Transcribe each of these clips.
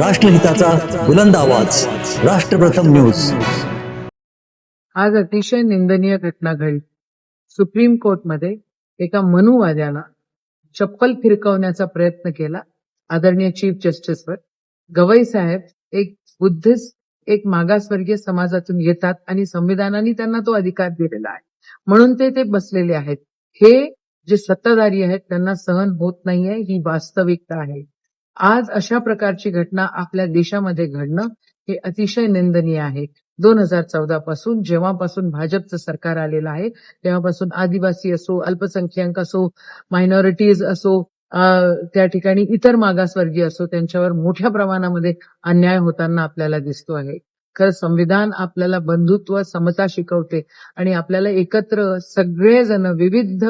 राष्ट्रहिताचा बुलंद आवाज. राष्ट्रप्रथम न्यूज. आज अतिशय निंदनीय घटना घडली. सुप्रीम कोर्टमध्ये एका मनुवाद्याला चप्पल फिरकवण्याचा प्रयत्न केला. आदरणीय चीफ जस्टिसवर. गवई साहेब एक बुद्धिस्ट एक मागासवर्गीय समाजातून येतात आणि संविधानाने त्यांना तो अधिकार दिलेला आहे. म्हणून ते ते बसलेले आहेत. हे जे सत्ताधारी आहेत त्यांना सहन होत नाहीये ही वास्तविकता आहे. आज अशा प्रकारची घटना आपल्या देशामध्ये घडणं हे अतिशय निंदनीय आहे. दोन हजार चौदा पासून जेव्हापासून भाजपचं सरकार आलेलं आहे तेव्हापासून आदिवासी असो अल्पसंख्याक असो मायनॉरिटीज असो अं, त्या ठिकाणी इतर मागासवर्गीय असो त्यांच्यावर मोठ्या प्रमाणामध्ये अन्याय होताना आपल्याला दिसतो आहे. खरं संविधान आपल्याला बंधुत्व समता शिकवते आणि आपल्याला एकत्र सगळेजण विविध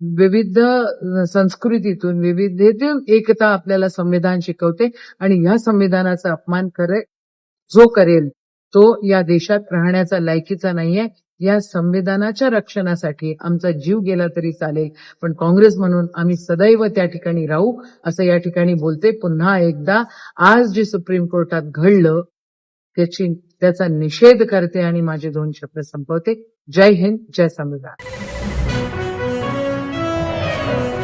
विविध संस्कृतीतून विविधतेतून एकता आपल्याला संविधान शिकवते आणि या संविधानाचा अपमान करे जो करेल तो या देशात राहण्याचा लायकीचा नाहीये. या संविधानाच्या रक्षणासाठी आमचा जीव गेला तरी चालेल. पण काँग्रेस म्हणून आम्ही सदैव त्या ठिकाणी राहू असं या ठिकाणी बोलते. पुन्हा एकदा आज जे सुप्रीम कोर्टात घडलं त्याची त्याचा निषेध करते आणि माझे दोन शब्द संपवते. जय हिंद जय संविधान. Thank you.